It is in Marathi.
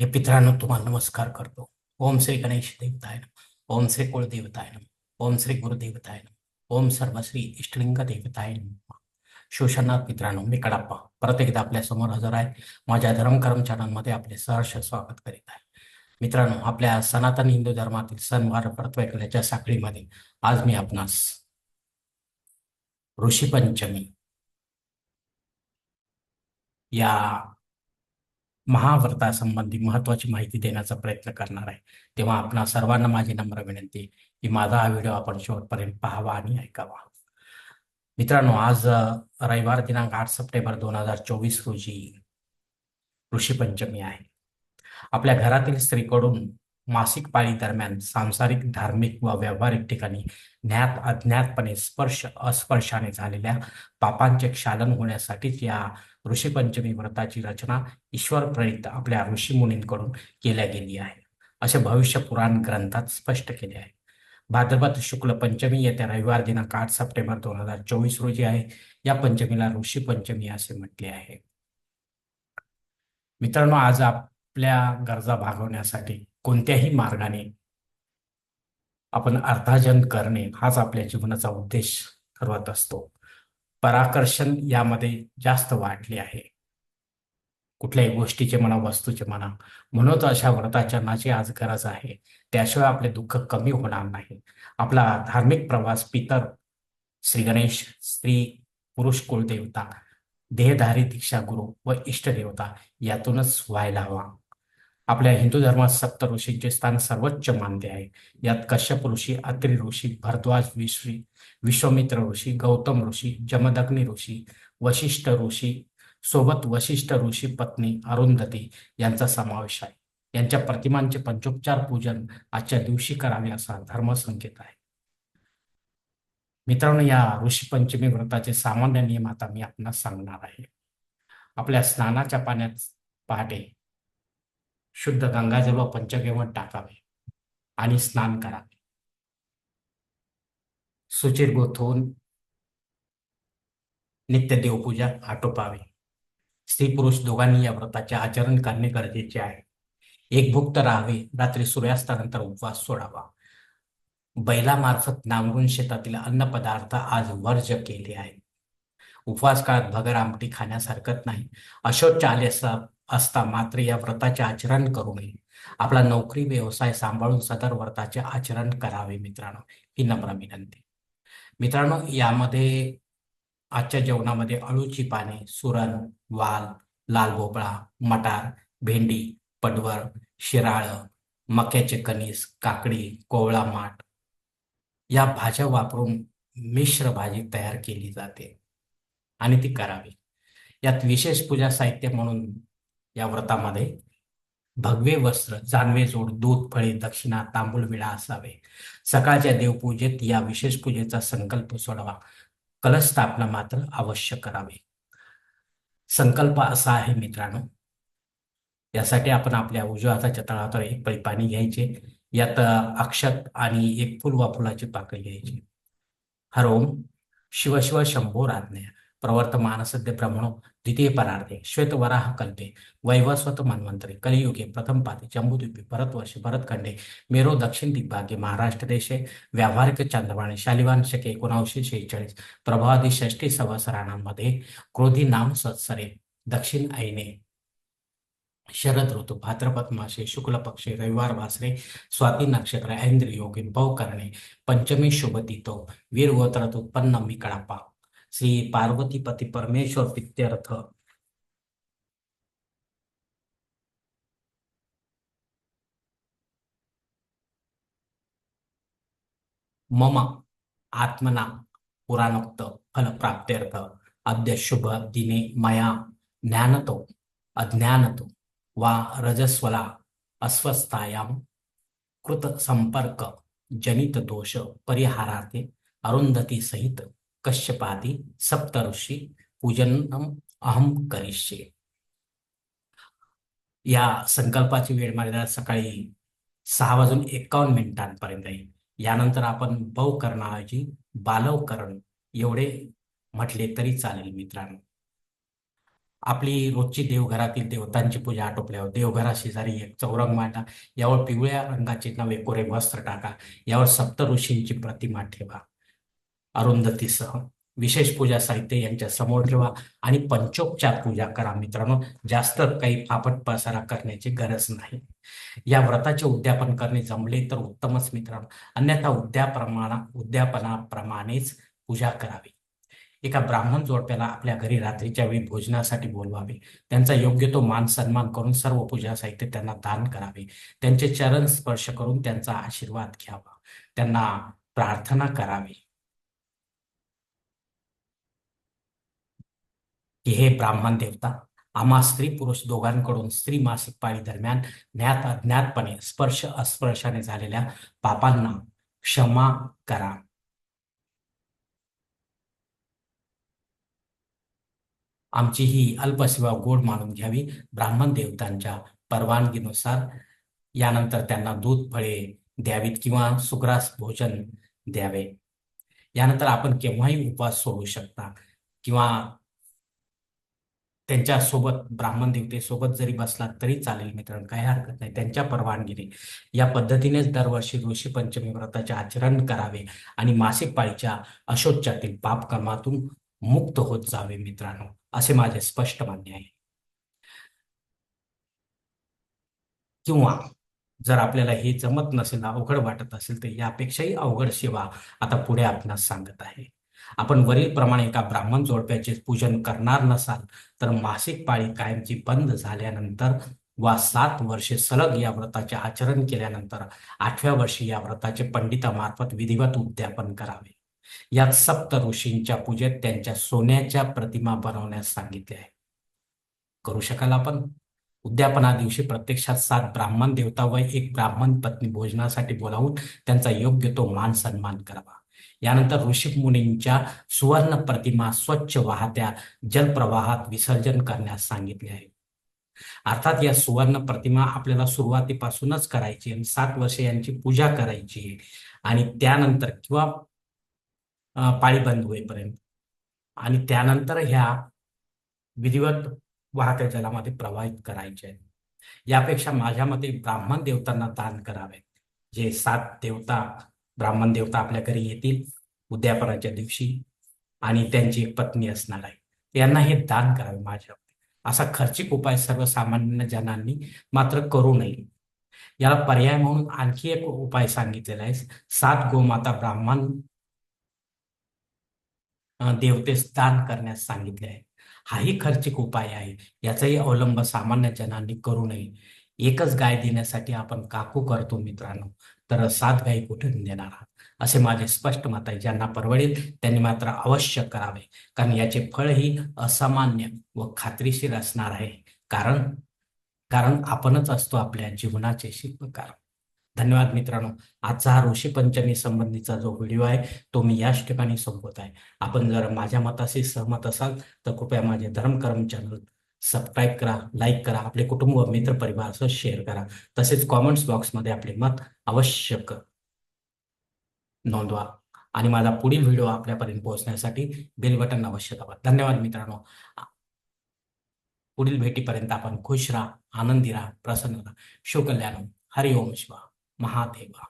हे पित्रांनो तुम्हाला नमस्कार करतो. ओम श्री गणेश देवताय ओम श्री कुलदेवताय ओम श्री गुरुदेवताय नमः. ओम सर्वश्री इष्टलिंग देवताय नमः. शिवशनाथ मित्रांनो मी कडाप्पा. परत एकदा आपल्यासमोर हजर आहे. माझ्या धर्म कर्मचाऱ्यांमध्ये आपले सहर्ष स्वागत करीत आहे. मित्रांनो आपल्या सनातन हिंदू धर्मातील सणवार परत्वैकल्याच्या साखळीमध्ये आज मी आपणास ऋषीपंचमी या महाव्रतासंबंधी महत्वाची माहिती देण्याचा प्रयत्न करणार आहे. तेव्हा आपणा सर्वांना माझी नम्र विनंती की माझा हा व्हिडिओ आपण शेवटपर्यंत पाहावा आणि ऐकावा. मित्रांनो आज रविवार दिनांक आठ सप्टेंबर दोन हजार चोवीस रोजी ऋषीपंचमी आहे. आपल्या घरातील स्त्रीकडून मासिक पाळी दरम्यान सांसारिक धार्मिक व व्यावहारिक ठिकाणी ज्ञात अज्ञातपणे स्पर्श अस्पर्शाने झालेल्या पापांचे क्षालन होण्यासाठीच या ऋषीपंचमी व्रताची रचना ईश्वर प्रेरित आपल्या ऋषीमुनींकडून केल्या गेली आहे. असे भविष्य पुराण ग्रंथात स्पष्ट केले आहे. भाद्रपद शुक्ल पंचमी येत्या रविवार दिनांक आठ सप्टेंबर दोन हजार चोवीस रोजी आहे. या पंचमीला ऋषी पंचमी असे म्हटले आहे. मित्रांनो आज आपल्या गरजा भागवण्यासाठी कोणत्याही मार्गाने आपण अर्थार्जन करणे हाच आपल्या जीवनाचा उद्देश ठरवत असतो. पराकर्षण यामध्ये जास्त वाढले आहे. कुठल्याही गोष्टीचे म्हणा वस्तूचे म्हणा म्हणून अशा व्रताचरणाची आज गरज आहे. त्याशिवाय आपले दुःख कमी होणार नाही. आपला धार्मिक प्रवास पितर श्री गणेश स्त्री पुरुष कुलदेवता देहधारी दीक्षा गुरु व इष्टदेवता यातूनच व्हायला हवा. आपल्या हिंदू धर्मात सप्त ऋषींचे स्थान सर्वोच्च मानले आहे. यात कश्यप ऋषी अत्रि ऋषी भरद्वाज ऋषी विश्वमित्र ऋषी गौतम ऋषी जमदग्नी ऋषी वशिष्ठ ऋषी सोबत वशिष्ठ ऋषी पत्नी अरुंधती यांचा समावेश आहे. यांच्या प्रतिमांचे पंचोपचार पूजन आजच्या दिवशी करावे असा धर्मसंकेत आहे. मित्रांनो या ऋषी पंचमी व्रताचे सामान्य नियम आता मी आपणास सांगणार आहे. आपल्या स्नानाच्या पाण्यात पहाटे शुद्ध गंगाजल व पंचगेवण टाकावे आणि स्नान करावे. सुचिर्भूत होऊन नित्य देवपूजा आटोपावी. स्त्री पुरुष दोघांनी या व्रताचे आचरण करणे गरजेचे आहे. एक भुक्त राहावे रात्री सूर्यास्तानंतर उपवास सोडावा. बैलामार्फत नांगरून शेतातील अन्न पदार्थ आज वर्ज केले आहे उपवास काळात भगर आमटी खाण्यास हरकत नाही. अशोच आले असता मात्र या व्रताचे आचरण करू नये. आपला नोकरी व्यवसाय सांभाळून सदर व्रताचे आचरण करावे मित्रांनो. ही नम्र विनंती. मित्रांनो यामध्ये आजच्या जेवणामध्ये अळूची पाने सुरण वाल लाल भोपळा मटार भेंडी पडवळ शिराळ मक्याचे कणीस काकडी कोवळा माठ या भाज्या वापरून मिश्र भाजी तयार केली जाते आणि ती करावी. यात विशेष पूजा साहित्य म्हणून या व्रतामध्ये भगवे वस्त्र जानवे जोड दूध फळे दक्षिणा तांबूळ विळा असावे. सकाळच्या देवपूजेत या विशेष पूजेचा संकल्प सोडावा. कलश स्थापना मात्र अवश्य करावे. संकल्प असा आहे मित्रांनो. यासाठी आपण आपल्या उजव्या हाताच्या तळावर एक पळी पाणी घ्यायचे. यात अक्षत आणि एक फुल वा फुलाची पाकळी घ्यायची. हर ओम शिव शिव शंभो राज्ञा. प्रवर्तमान सद्य प्रमाण द्वितीय परार्धे श्वेत वराह कल्पे वैवस्वत मन्वंतरे कलियुगे प्रथम पादे जम्बूद्वीपे भरतवर्षे भरतखंडे मेरो दक्षिण दिग्भागे महाराष्ट्र देशे व्यावहारिक चंद्रवाणी शालिवान शके एकोणावीसशे शेहेचाळीस प्रभावादी षष्टी संवत्सरांमध्ये क्रोधी नाम सत्सरे दक्षिण ऐने शरद ऋतू भाद्रपद मासे शुक्ल पक्षे रविवार वासरे स्वाती नक्षत्र ऐंद्र योगिन भव करणे पंचमी शुभ दितो वीर गोत्रात उत्पन्न मी कडापा श्री पार्वती पती परमेश्वर प्रित्यर्थ मम आत्मना पुराणोक्त फलप्राप्त्यर्थ। अद्य शुभ दिने मया ज्ञानतो, अज्ञानतो वा रजस्वला अस्वस्थायाम कृत संपर्क जनित दोष परिहारार्थे अरुंधती सहित कश्यपादी सप्तऋषी पूजनम अहम करिष्ये। या संकल्पाची वेळ मर्यादा सकाळी सहा वाजून एकावन्न मिनिटांपर्यंत येईल यानंतर आपण बव करणाऐवजी बालव करण एवढे म्हटले तरी चालेल मित्रांनो. आपली रोजची देवघरातील देवतांची पूजा आटोपल्यावर देवघरा शेजारी एक चौरंग मांडा यावर पिवळ्या रंगाचे नवे कोरे वस्त्र टाका यावर सप्त ऋषींची प्रतिमा ठेवा. अरुंधतीसह विशेष पूजा साहित्य यांच्या समोर ठेवा आणि पंचोपचार पूजा करा मित्रांनो. जास्त काही फापट पसारा करण्याची गरज नाही. या व्रताचे उद्यापन करणे जमले तर उत्तमच मित्रांनो. अन्यथा उद्याप्रमाणा उद्यापनाप्रमाणेच पूजा करावी. एका ब्राह्मण जोडप्याला आपल्या घरी रात्रीच्या वेळी भोजनासाठी बोलवावे. त्यांचा योग्य तो मान सन्मान करून सर्व पूजा साहित्य त्यांना दान करावे. त्यांचे चरण स्पर्श करून त्यांचा आशीर्वाद घ्यावा. त्यांना प्रार्थना करावी. की हे ब्राह्मण देवता आम्हा स्त्री पुरुष दोघांकडून स्त्री मासिक पाळी दरम्यान ज्ञात अज्ञातपणे स्पर्श अस्पर्शाने झालेल्या पापांना क्षमा करा. आमची ही अल्पसेवा गोड मानून घ्यावी ब्राह्मण देवतांच्या परवानगीनुसार. यानंतर त्यांना दूध फळे द्यावीत किंवा सुग्रास भोजन द्यावे. यानंतर आपण केव्हाही उपवास सोडू शकता किंवा त्यांच्यासोबत ब्राह्मण देवतेसोबत जरी बसलात तरी चालेल मित्रांनो काही हरकत नाही. त्यांच्या परवानगीने या पद्धतीनेच दरवर्षी ऋषी पंचमी व्रताचे आचरण करावे आणि मासिक पाळीच्या अशोच्यातील पापकर्मातून मुक्त होत जावे मित्रांनो असे माझे स्पष्ट मान्य आहे. किंवा जर आपल्याला हे जमत नसेल अवघड वाटत असेल तर यापेक्षाही अवघड सेवा आता पुढे आपणास सांगत आहे. आपण वरील प्रमाणे एका ब्राह्मण जोडप्याचे पूजन करणार नसाल तर मासिक पाळी कायमची बंद झाल्यानंतर वा सात वर्षे सलग या व्रताचे आचरण केल्यानंतर आठव्या वर्षी या व्रताचे पंडितामार्फत विधिवत उद्यापन करावे. यात सप्त ऋषींच्या पूजेत त्यांच्या सोन्याच्या प्रतिमा बनवण्यास सांगितले आहे. करू शकाल आपण? उद्यापना दिवशी प्रत्यक्षात सात ब्राह्मण देवता व एक ब्राह्मण पत्नी भोजनासाठी बोलावून त्यांचा योग्य तो मान सन्मान करावा. यानंतर ऋषी मुनींच्या सुवर्ण प्रतिमा स्वच्छ वाहत्या जलप्रवाहात विसर्जन करण्यास सांगितले आहे. अर्थात या सुवर्ण प्रतिमा आपल्याला सुरुवातीपासूनच करायची आणि सात वर्षे यांची पूजा करायची आहे. आणि त्यानंतर किंवा पाळी बंद होईपर्यंत. आणि त्यानंतर ह्या विधिवत वाहत्या जलामध्ये प्रवाहित करायचे आहेत यापेक्षा माझ्या मते ब्राह्मण देवतांना दान करावे. जे सात देवता ब्राह्मण देवता आपल्या घरी येतील उद्यापनाच्या दिवशी आणि त्यांची एक पत्नी असणार आहे. यांना हे दान करावे माझ्या असा खर्चिक उपाय सर्वसामान्य जनांनी मात्र करू नये. याला पर्याय म्हणून आणखी एक उपाय सांगितलेला आहे. सात गोमाता ब्राह्मण देवतेस दान करण्यास सांगितले आहे. हाही खर्चिक उपाय आहे. याचाही अवलंब सामान्य जनांनी करू नये. एकच गाय देण्यासाठी आपण काकू करतो मित्रांनो तर सात गायी कुठून देणार आहात? असे माझे स्पष्ट मत आहे. ज्यांना परवडेल त्यांनी मात्र अवश्य करावे कारण याचे फळही असामान्य व खात्रीशीर असणार आहे. कारण कारण आपणच असतो आपल्या जीवनाचे शिल्पकार. धन्यवाद मित्रांनो. आजचा हा ऋषी पंचमी संबंधीचा जो व्हिडिओ आहे तो मी याच ठिकाणी संपवत आहे. आपण जर माझ्या मताशी सहमत असाल तर कृपया माझे धर्मकर्म चॅनल सबस्क्राईब करा लाईक करा आपले कुटुंब व मित्र परिवारासह शेअर करा. तसेच कॉमेंट्स बॉक्समध्ये आपले मत आवश्यक नोंदवा. आणि माझा पुढील व्हिडिओ आपल्यापर्यंत पोहोचण्यासाठी बेल बटन अवश्य दाबा. धन्यवाद मित्रांनो. पुढील भेटीपर्यंत आपण खुश राहा आनंदी राहा प्रसन्न राहा. शिवकल्याण हरिओम शिवा महादेवा.